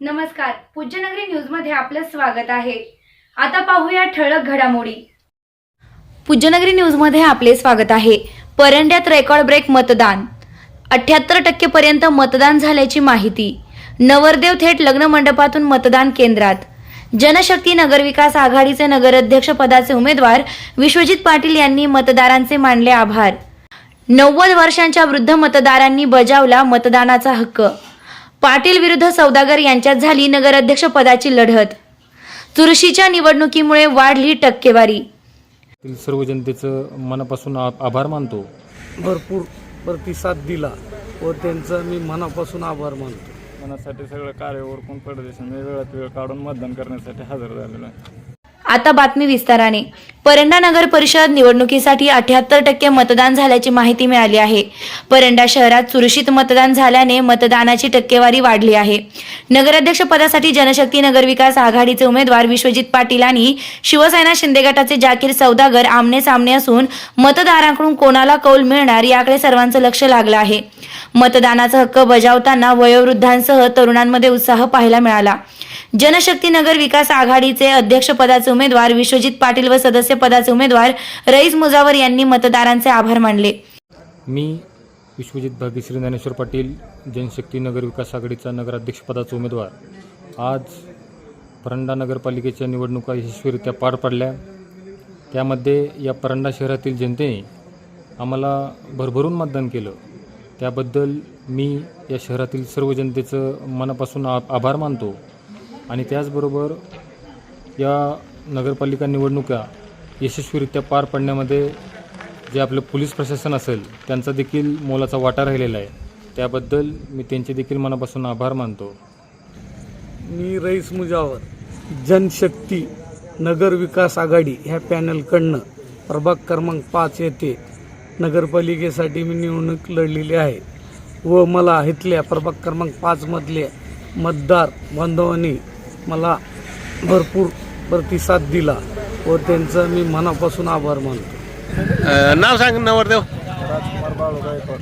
नमस्कार. पूज्यनगरी न्यूजमध्ये आपलं स्वागत आहे. आता पाहूया ठळक घडामोडी. पूज्यनगरी न्यूजमध्ये आपले स्वागत आहे. परंड्यात रेकॉर्ड ब्रेक मतदान. अठ्याहत्तर टक्के पर्यंत मतदान झाल्याची माहिती. नवरदेव थेट लग्न मंडपातून मतदान केंद्रात. जनशक्ती नगरविकास आघाडीचे नगराध्यक्ष पदाचे उमेदवार विश्वजित पाटील यांनी मतदारांचे मानले आभार. नव्वद वर्षांच्या वृद्ध मतदारांनी बजावला मतदानाचा हक्क. पाटील विरुद्ध सौदागर यांच्यात झाली नगराध्यक्ष पदाची लढत. चुरशीच्या निवडणुकीमुळे वाढली टक्केवारी. सर्व जनतेचं मनापासून आभार मानतो. भरपूर प्रतिसाद दिला व त्यांचा मी मनापासून आभार मानतो. मनासाठी सगळं कार्य ओरकून परदेशाने वेळात वेळ काढून मतदान करण्यासाठी हजर झालेलो आहे. आता बातमी विस्ताराने. परंडा नगर परिषद निवडणुकीसाठी अठ्याहत्तर टक्के मतदान झाल्याची माहिती मिळाली आहे. परंडा शहरात चुरशीत मतदान झाल्याने मतदानाची टक्केवारी वाढली आहे. नगराध्यक्ष पदासाठी जनशक्ती नगरविकास आघाडीचे उमेदवार विश्वजित पाटील आणि शिवसेना शिंदे गटाचे जाकीर सौदागर आमने सामने असून मतदारांकडून कोणाला कौल मिळणार याकडे सर्वांचं लक्ष लागलं आहे. मतदानाचा हक्क बजावताना वयोवृद्धांसह तरुणांमध्ये उत्साह पाहायला मिळाला. जनशक्ती नगर विकास आघाडीचे अध्यक्ष पदाचे उमेदवार विश्वजित पाटील व सदस्य पदाचे उमेदवार रईस मुजावर यांनी मतदारांचे आभार मानले. मी विश्वजित भाग्यश्री ज्ञानेश्वर पाटील जनशक्ती नगर विकास आघाडीचा नगराध्यक्षपदाचा उमेदवार. आज परंडा नगरपालिकेच्या निवडणुका यशस्वीरित्या पार पडल्या. त्यामध्ये या परंडा शहरातील जनतेने आम्हाला भरभरून मतदान केलं. त्याबद्दल मी या शहरातील सर्व जनतेचं मनापासून आभार मानतो. आणि त्याचबरोबर या नगरपालिका निवडणुका यशस्वीरित्या पार पडण्यामध्ये जे आपलं पोलीस प्रशासन असेल त्यांचा देखील मोलाचा वाटा राहिलेला आहे. त्याबद्दल मी त्यांचे देखील मनापासून आभार मानतो. मी रईस मुजावर जनशक्ती नगर विकास आघाडी ह्या पॅनलकडनं प्रभाग क्रमांक पाच येथे नगरपालिकेसाठी मी निवडणूक लढलेली आहे व मला इथल्या प्रभाग क्रमांक पाचमधल्या मतदार बांधवांनी मला भरपूर प्रतिसाद दिला व त्यांचा मी मनापासून आभार मानतो. नाव सांग नवरदेव. राजकुमार बाळू गायकवाड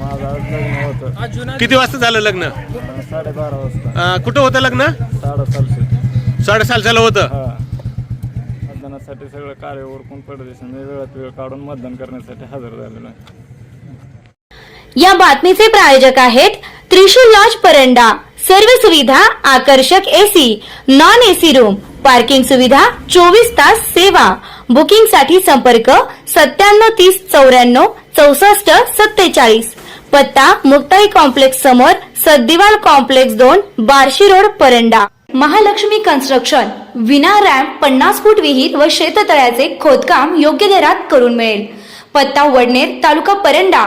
माझं आज लग्न होतं. किती वाजता झालं लग्न? साडेबारा वाजता. कुठं होतं लग्न? साडेसातशे. साडेसाल झालं होतं मतदानासाठी सगळं कार्य ओरकून परदेशाने वेळात वेळ काढून मतदान करण्यासाठी हजर झालेलो आहे. या बातमीचे प्रायोजक आहेत त्रिशूल लॉज परंडा. सर्व सुविधा आकर्षक AC non AC room parking सुविधा चोवीस तास सेवा. बुकिंगसाठी संपर्क सत्त्याण्णव तीस चौऱ्याण्णव चौसष्ट सत्तेचाळीस. पत्ता मुक्ताई कॉम्प्लेक्स समोर सद्दिवाल कॉम्प्लेक्स दोन बार्शी रोड परंडा. महालक्ष्मी कन्स्ट्रक्शन विना रॅम्प पन्नास फूट विहीर व शेततळ्याचे खोदकाम योग्य दरात करून मिळेल. पत्ता वडनेर तालुका परंडा.